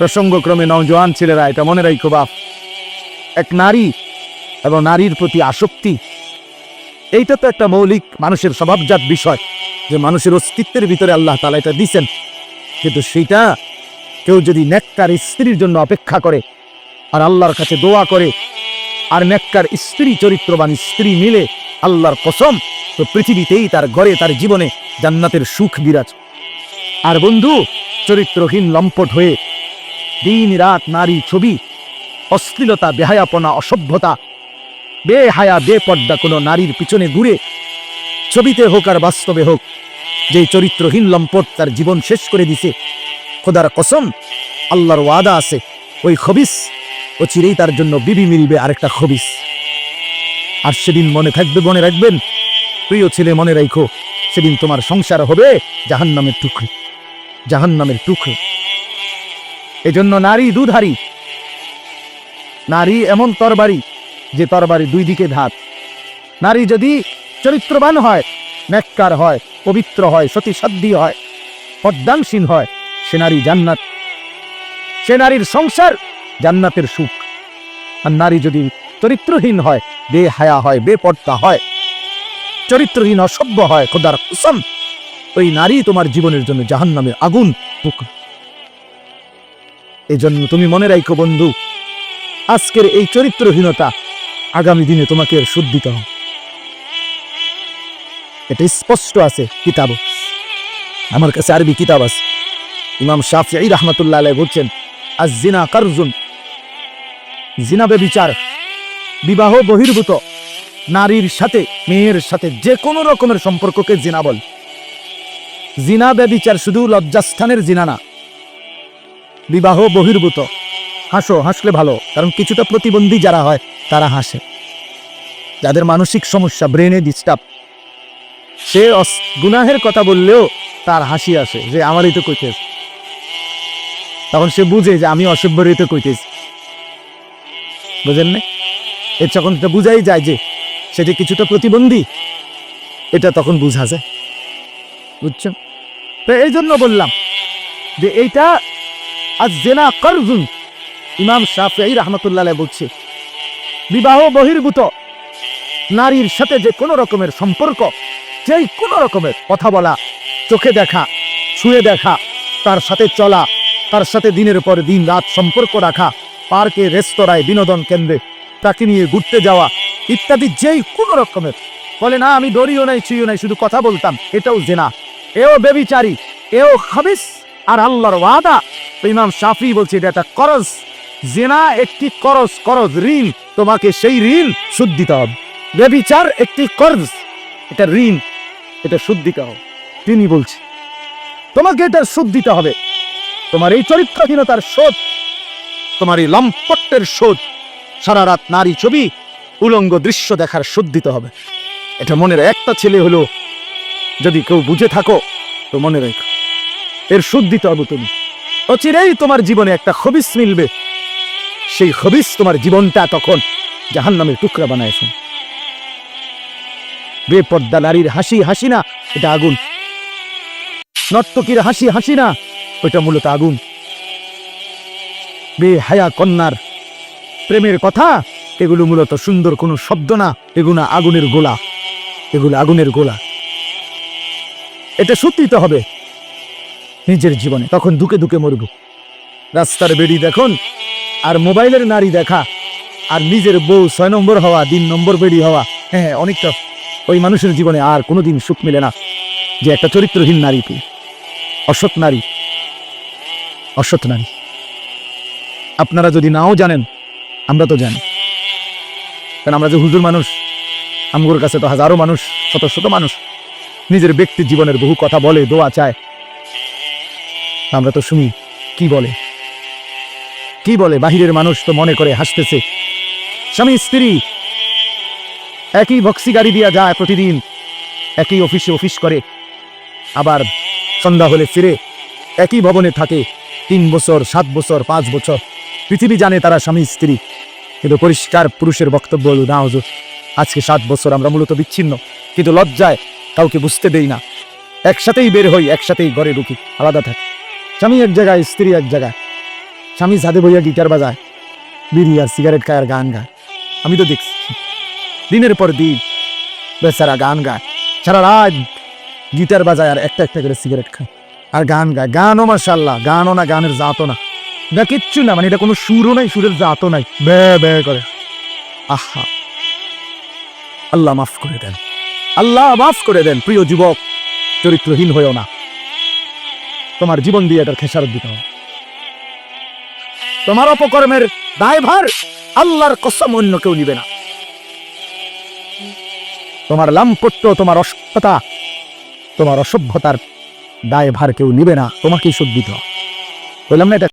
প্রসঙ্গক্রমে নওজোয়ান ছেলেরা এটা মনে রাখো বাপ। এক নারী এবং নারীর প্রতি আসক্তি, এইটা তো একটা মৌলিক মানুষের স্বভাবজাত বিষয় যে মানুষের অস্তিত্বের ভিতরে আল্লাহ তালা এটা দিছেন। কিন্তু সেটা কেউ যদি নেককার স্ত্রীর জন্য অপেক্ষা করে আর আল্লাহর কাছে দোয়া করে আর নেককার স্ত্রী, চরিত্রবান স্ত্রী মিলে আল্লাহর কসম, তো পৃথিবীতেই তার ঘরে, তার জীবনে জান্নাতের সুখ বিরাজ। আর বন্ধু, চরিত্রহীন লম্পট হয়ে দিন রাত নারী ছবি, অশ্লীলতা, বেহায়াপনা, অসভ্যতা, বেহায়া, বেপর্দা কোনো নারীর পিছনে ঘুরে, ছবিতে হোক আর বাস্তবে হোক যে চরিত্রহীন লম্পট তার জীবন শেষ করে দিছে, খোদার কসম, আল্লাহর ওয়াদা আছে, ওই খবিস, ও চিরেই তার জন্য বিবি মিলবে আরেকটা খবিস। আর সেদিন মনে থাকবে, মনে রাখবেন, প্রিয় ছেলে, মনে রাখো সেদিন তোমার সংসার হবে জাহান্নামের টুকরো জাহান্নামের টুকরো। এজন্য নারী দুধারী। নারী এমন তরবারি যে তরবারি দুই দিকে ধার নারী যদি চরিত্রবান হয় নেককার হয়, পবিত্র হয় সতীসাধ্যী হয় পদ্মাংসীন হয়, সে নারী জান্নাত। সে নারীর সংসার জান্নাতের সুখ। আর নারী যদি চরিত্রহীন হয় বে হায়া হয় বেপর্দা হয়, চরিত্রহীন, অসভ্য হয়, খোদার কুসম, ওই নারী তোমার জীবনের জন্য জাহান্নামের আগুন বুক এই জন্য তুমি মনে রাখো বন্ধু, আজকের এই চরিত্রহীনতা আগামী দিনে তোমাকে সুদ এটা স্পষ্ট আছে কিতাব। আমার কাছে আরবি কিতাব আছে। ইমাম শাফি রহমতুল্লাহ আলাই বলছেন আজ জিনা কারজুন। জিনাবে বিচার বিবাহ বহির্ভূত, নারীর সাথে, মেয়ের সাথে যে কোনো রকমের সম্পর্ককে জিনা বল। জিনা ব্যবিচার শুধু লজ্জাস্থানের জিনা না বিবাহ বহির্ভূত। হাসো, হাসলে ভালো, কারণ কিছুটা প্রতিবন্ধী যারা হয়, তারা হাসে। যাদের মানসিক সমস্যা, ব্রেনে ডিস্টার্ব সে গুনাহের কথা বললেও তার হাসি আসে, যে আমারই তো কইতেছ। তখন সে বুঝে যে আমি অসভ্যরই তো কইতেছি। বুঝেন না এর যখন এটা বুঝাই যায় যে সে যে কিছুটা প্রতিবন্ধী, এটা তখন বুঝা যায়। বুঝছেন তো এই জন্য বললাম যে এইটা আজ জেনা ইমাম শাফি রহমতুল্লাহ বলছে, বিবাহ বহির্ভূত। নারীর সাথে যে কোনো রকমের সম্পর্ক, যেই কোনো রকমের কথা বলা, চোখে দেখা ছুঁয়ে দেখা, তার সাথে চলা, তার সাথে দিনের পর দিন রাত সম্পর্ক রাখা, পার্কে, রেস্তোরাঁয়, বিনোদন কেন্দ্রে, তাকে নিয়ে ঘুরতে যাওয়া, ইত্যাদি যেই কোনো রকমের। বলে, না, আমি দড়িও নাই ছুঁইও নাই, শুধু কথা বলতাম। এটাও জেনা, এও বেবিচারি এও খাবিস, আর আল্লাহর ওয়াদা। ইমাম শাফি বলছে, এটা একটা করজ। জেনা একটি করজ করজ ঋণ। তোমাকে সেই ঋণ সুদ দিতে হবে। বেবিচার একটি কর্জ। এটা ঋণ, এটা সুদ দিতে হবে। তিনি বলছে, তোমাকে এটা সুদ দিতে হবে। তোমার এই চরিত্রহীনতার শোধ, তোমার এই লম্পটের শোধ, সারা রাত নারী ছবি, উলঙ্গ দৃশ্য দেখার শোধ দিতে হবে। এটা মনের একটা ছেলে হলো, যদি কেউ বুঝে থাকো, তো মনে রেখো। এর সুদ দিতে হবে তুমি। অচিরেই তোমার জীবনে একটা খবিস মিলবে। সেই খবিস তোমার জীবনটা তখন জাহান নামের টুকরা বানায় ফোন বেপর্দা নারীর হাসি হাসি না, এটা আগুন। নর্তকীর হাসি হাসি না ওইটা মূলত আগুন। বে হায়া কন্যার প্রেমের কথা, এগুলো মূলত সুন্দর কোনো শব্দ না, এগুলো আগুনের গোলা। এগুলো আগুনের গোলা। এটা সত্যিতে হবে। নিজের জীবনে। তখন দুকে দুকে মরব। রাস্তার বেড়ি দেখুন আর মোবাইলের নারী দেখা আর নিজের বউ ছয় নম্বর হওয়া তিন নম্বর বেড়ি হওয়া। হ্যাঁ হ্যাঁ, অনেকটা। ওই মানুষের জীবনে আর কোনোদিন সুখ মেলে না যে একটা চরিত্রহীন নারী পেয়ে অসৎ নারী। অসৎ নারী। আপনারা যদি নাও জানেন আমরা তো জানি। কারণ আমরা যে হুজুর মানুষ আমগুর কাছে তো হাজারো মানুষ শত শত মানুষ। নিজের ব্যক্তি জীবনের বহু কথা বলে দোয়া চায়। আমরা তো শুনি। কি বলে? কি বলে? বাহিরের মানুষ তো মনে করে হাসতেছে। স্বামী, স্ত্রী, একই ভক্সি গাড়ি দিয়া যায় প্রতিদিন। একই অফিসে অফিস করে। আবার সন্ধ্যা হলে ফিরে। একই ভবনে থাকে। তিন বছর, সাত বছর, পাঁচ বছর। পৃথিবী জানে তারা স্বামী, স্ত্রী। কিন্তু পরিষ্কার পুরুষের বক্তব্য হলো, না, হুজুর, আজকে সাত বছর আমরা মূলত বিচ্ছিন্ন। কিন্তু লজ্জায় কাউকে বুঝতে দেই না। একসাথেই বের হই, একসাথেই ঘরে ঢুকি। আলাদা থাকি। স্বামী এক জায়গায়, স্ত্রী এক জায়গায়। স্বামী ছাদে বইয়া গিটার বাজায়, বিড়ি আর সিগারেট খায় আর গান গায়। আমি তো দেখছি, দিনের পর দিন বেচারা গান গায়। সারা রাত গিটার বাজায় আর একটা একটা করে সিগারেট খায় আর গান গায়। গানও মার্শাল্লাহ গানও না, গানের জাতও না। না, কিচ্ছু না মানে এটা কোনো সুরও নাই, সুরের জাতও নাই। বে বে করে। আহা। আল্লাহ মাফ করে দেন। আল্লাহ মাফ করে দেন, প্রিয় যুবক, চরিত্রহীন হয়েও না। তোমার জীবন দিয়ে এটার খেসারত দিতে হবে। তোমার অপকর্মের দায়ভার আল্লাহর কসম অন্য কেউ নিবে না। তোমার লাম্পট্য, তোমার অসভ্যতা তোমার অসভ্যতার দায়ভার কেউ নিবে না। তোমাকেই শোধ দিতে বললাম না এটা